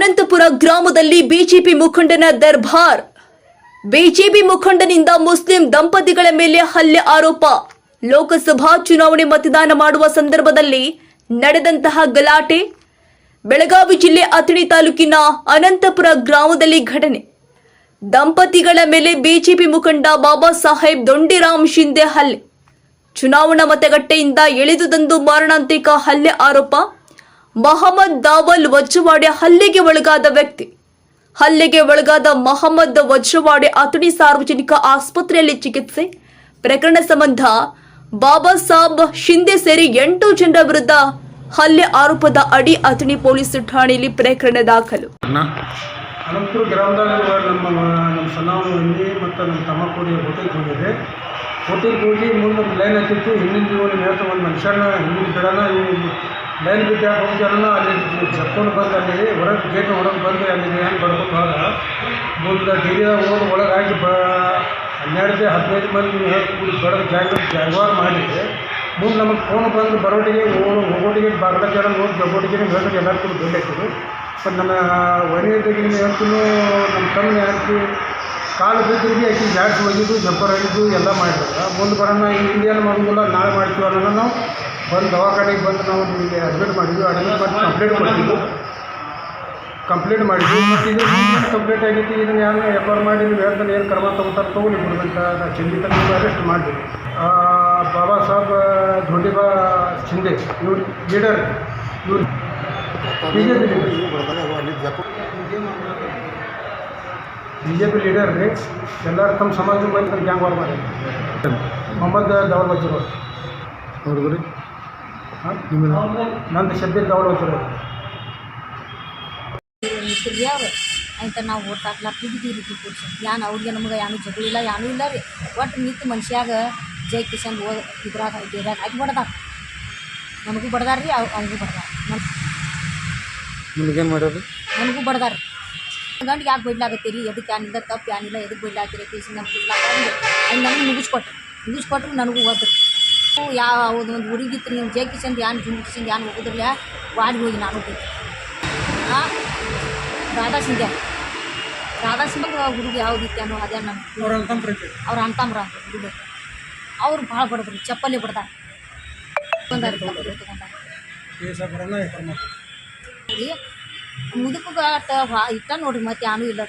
ಅನಂತಪುರ ಗ್ರಾಮದಲ್ಲಿ ಬಿಜೆಪಿ ಮುಖಂಡನ ದರ್ಬಾರ್. ಬಿಜೆಪಿ ಮುಖಂಡನಿಂದ ಮುಸ್ಲಿಂ ದಂಪತಿಗಳ ಮೇಲೆ ಹಲ್ಲೆ ಆರೋಪ. ಲೋಕಸಭಾ ಚುನಾವಣೆ ಮತದಾನ ಮಾಡುವ ಸಂದರ್ಭದಲ್ಲಿ ನಡೆದಂತಹ ಗಲಾಟೆ. ಬೆಳಗಾವಿ ಜಿಲ್ಲೆ ಅಥಣಿ ತಾಲೂಕಿನ ಅನಂತಪುರ ಗ್ರಾಮದಲ್ಲಿ ಘಟನೆ. ದಂಪತಿಗಳ ಮೇಲೆ ಬಿಜೆಪಿ ಮುಖಂಡ ಬಾಬಾ ಸಾಹೇಬ್ ದೊಂಡಿರಾಮ್ ಶಿಂದೆ ಹಲ್ಲೆ. ಚುನಾವಣಾ ಮತಗಟ್ಟೆಯಿಂದ ಎಳೆದುದಂದು ಮಾರಣಾಂತಿಕ ಹಲ್ಲೆ ಆರೋಪ. ಮಹಮ್ಮದ್ ದಾವಲ್ ವಜ್ರವಾಡಿ ಹಲ್ಲೆಗೆ ಒಳಗಾದ ವ್ಯಕ್ತಿ. ಹಲ್ಲೆಗೆ ಒಳಗಾದ ಮಹಮ್ಮದ್ ವಜ್ರವಾಡಿ ಅಥಣಿ ಸಾರ್ವಜನಿಕ ಆಸ್ಪತ್ರೆಯಲ್ಲಿ ಚಿಕಿತ್ಸೆ. ಪ್ರಕರಣ ಸಂಬಂಧ ಬಾಬಾ ಸಾಬ್ ಶಿಂದೆ ಸೇರಿ ಎಂಟು ಜನರ ವಿರುದ್ಧ ಹಲ್ಲೆ ಆರೋಪದ ಅಡಿ ಅಥಣಿ ಪೊಲೀಸ್ ಠಾಣೆಯಲ್ಲಿ ಪ್ರಕರಣ ದಾಖಲು. ಅನಂತಪುರ ಗ್ರಾಮದಾಗ ನಮ್ಮ ನಮ್ಮ ಸಣ್ಣವನ ಮತ್ತು ನಮ್ಮ ತಮ್ಮ ಕೂಡಿ ಹೋಟೆಲ್ಗೆ ಹೋಗಿದ್ದೆ ಹೋಟೆಲ್ಗೆ ಹೋಗಿ ಮುಂದೆ ಲೈನ್ ಹಾಕಿತ್ತು ಹಿಂದಿನ ಒಂದು ಮನುಷ್ಯನ ಹಿಂದಿನ ಇವ್ನು ಲೈನ್ ಬಿಟ್ಟು ಹೋಗ್ತಾರಲ್ಲ ಅಲ್ಲಿ ಜಪ್ಕೊಂಡು ಬಂದು ಅಲ್ಲಿ, ಹೊರಗೆ ಗೇಟ್ ಹೊರಗೆ ಬಂದು ಅಲ್ಲಿ ಏನು ಬರ್ಬೇಕು ಮುಂದೆ ಗಿರಿಯ ಹೋಗಿ ಒಳಗೆ ಹಾಕಿ ಬ ಹನ್ನೆರಡು ಹದಿನೈದು ಮಂದಿ ಕೂಡಿ ಬಡದು ಜಾಗ, ಜಾಗವಾರ ಮಾಡಿದ್ರೆ ಮುಂದೆ ನಮಗೆ ಫೋನ್ ಬಂದು ಬರೋಟಿಗೆ ಹೋಗೋ ಹೋಗೋಟಿಗೆ ಬಾಗಲ ಜನ ನೋಡಿ ಜಗೋಟಿಗೆ ಹೇಳಿದ್ರೆ ಎಲ್ಲರೂ ಕೂಡ ಬಿಲ್ ಹಾಕಿದ್ರು ಮತ್ತು ನನ್ನ ಒಳ್ಳೆಯದಾಗಿ ಹೇಳ್ತೀನಿ, ನಮ್ಮ ತಮ್ಮ ಹೇಳ್ತಿ ಕಾಲು ಬಿದ್ದಿಗೆ ಆಕಿ ಜಾಡ್ಸಿ ಒಗಿದು ಜಬ್ಬರ್ ಆಗಿದ್ದು ಎಲ್ಲ ಮಾಡಿದ್ರು. ಮುಂದೆ ಬರೋಣ ಈ ಇಂಡಿಯನ್ ಮಾಡೋದಿಲ್ಲ ನಾಳೆ ಮಾಡ್ತೀವಿ ಅನ್ನೋಣ ನಾವು ಬಂದು ದವಾಖಾನೆಗೆ ಬಂದು ನಾವು ನಿಮಗೆ ಅಡ್ಮಿಟ್ ಮಾಡಿದ್ವಿ ಅಡ್ಮಿಟ್ ಮಾಡಿ ಕಂಪ್ಲೇಂಟ್ ಮಾಡಿದ್ವಿ ಕಂಪ್ಲೇಂಟ್ ಮಾಡಿದ್ವಿ. ಮತ್ತು ಇದು ಕಂಪ್ಲೇಂಟ್ ಆಗೈತಿ ಇದನ್ನು ಯಾರು ಎಫ್ ಆರ್ ಮಾಡಿ ನೀವು ಹೇಳ್ತಾನೆ ಏನು ಕ್ರಮ ತಗೋತಾರೆ ತೊಗೊಳ್ಳಿ ಬಿಡ್ಬೇಕ ಚಿಂತಿತ ನೀವು ಅರೆಸ್ಟ್ ಮಾಡಿದ್ವಿ. ಬಾಬಾ ಸಾಹೇಬ್ ಧೋಂಡಿಬಾ ಶಿಂದೆ ಇವ್ರು ಲೀಡರ್ ಇವ್ರು B J P B J P leader ರೀ ಎಲ್ಲರೂ ತಮ್ಮ ಸಮಾಜದ ಮಂದಿ ಗ್ಯಾಂಗ್ ವಾರ್ ಮಾಡಿ ಮೊಹಮ್ಮದ್ ದವರ್ ಬಚ್ಚಿರೋ ಅವ್ರದ್ದು ರೀ. ಹಾಂ? ನಿಮ್ಮ ನಂದು ಶಬ್ಬೀರ್ ಬಚ್ಚಿರೋ ತಿರ್ಗ್ಯಾವ್ರು ಅಂತ ನಾವು ಓಟ್ ಹಾಕ್ಲಾಕ ಬಿದ್ದಿದ್ದೀವಿ ರೀ ಪುರುಷ ಯಾನು ಅವ್ರಿಗೆ ನಮ್ಗೆ ಯಾನು ಜಗಳ ಇಲ್ಲ ಯಾನೂ ಇಲ್ಲ ರೀ. ಒಟ್ಟು ನಿಂತು ಮನುಷ್ಯಾಗ ಜೈ ಕಿಶನ್ ಓ ಇದ್ರಾಗ ಡೇರಾಗ ಹಾಕಿ ಬಡ್ದಾರ. ನಮಗೂ ಬಡ್ದಾರ ರೀ ಅವ್ ಅವ್ರಿಗೂ ಬಡ್ದಾರ. ನನ್ ಮಾಡೋದು ನನಗೂ ಬಡ್ದಾರ ಗಂಡು ಯಾಕೆ ಬೈಡ್ಲಾಗತ್ತೀರಿ ಎದಕ್ಕೆ ಯಾನಿಲ್ಲ ತಪ್ಪು ಯಾನಿಲ್ಲ ಎದಕ್ಕೆ ಬೈಡ್ಲಾಗ್ತೀರಿ ಕೇಸಿ ನಮ್ಮ ಬಿಡ್ಲಾಕ ಹಂಗೆ ನನಗೆ ಮುಗಿಸ್ಕೊಟ್ರು. ಮುಗಿಸ್ಕೊಟ್ರು ನನಗೂ ಹೋದ್ರು. ಯಾವ ಒಂದು ಒಂದು ಊರಿಗಿತ್ತು ನೀವು ಜೈ ಕಿಶನ್ ಯಾನು ಜುಮ್ ಕಿಶನ್ ಯಾನು ಹೋಗೋದ್ರಲ್ಲ ವಾಡಿಗೆ ಹೋಗಿ ನಾನು ಹೋಗಿ. ಹಾಂ ರಾಧಾ ಸಿಂಧ್ಯ ರಾಧಾ ಸಿಂಹ ಹುಡುಗಿ ಯಾವ್ದಿತ್ತು ಅನ್ನೋ ಅದೇ ನಮ್ಮ ಅವ್ರ ಅಂತಮ್ರ ಅಂತ ಹುಡುಗ. ಅವ್ರು ಭಾಳ ಬಡದ್ರು ಚಪ್ಪಲಿ ಬಡ್ದಾರ ಬಂದಾರ ಚಪ್ಪಲಿ ತಗೊಂಡಾರ ಕೇಸ ಬರೋಣ ಎಫ್ ಆರ್ ರೀ ಮುದುಕಗ ಅಟ್ಟ ಭಾ ಇಟ್ಟ ನೋಡ್ರಿ ಮತ್ತೆ ಯಾನು ಇಲ್ಲ.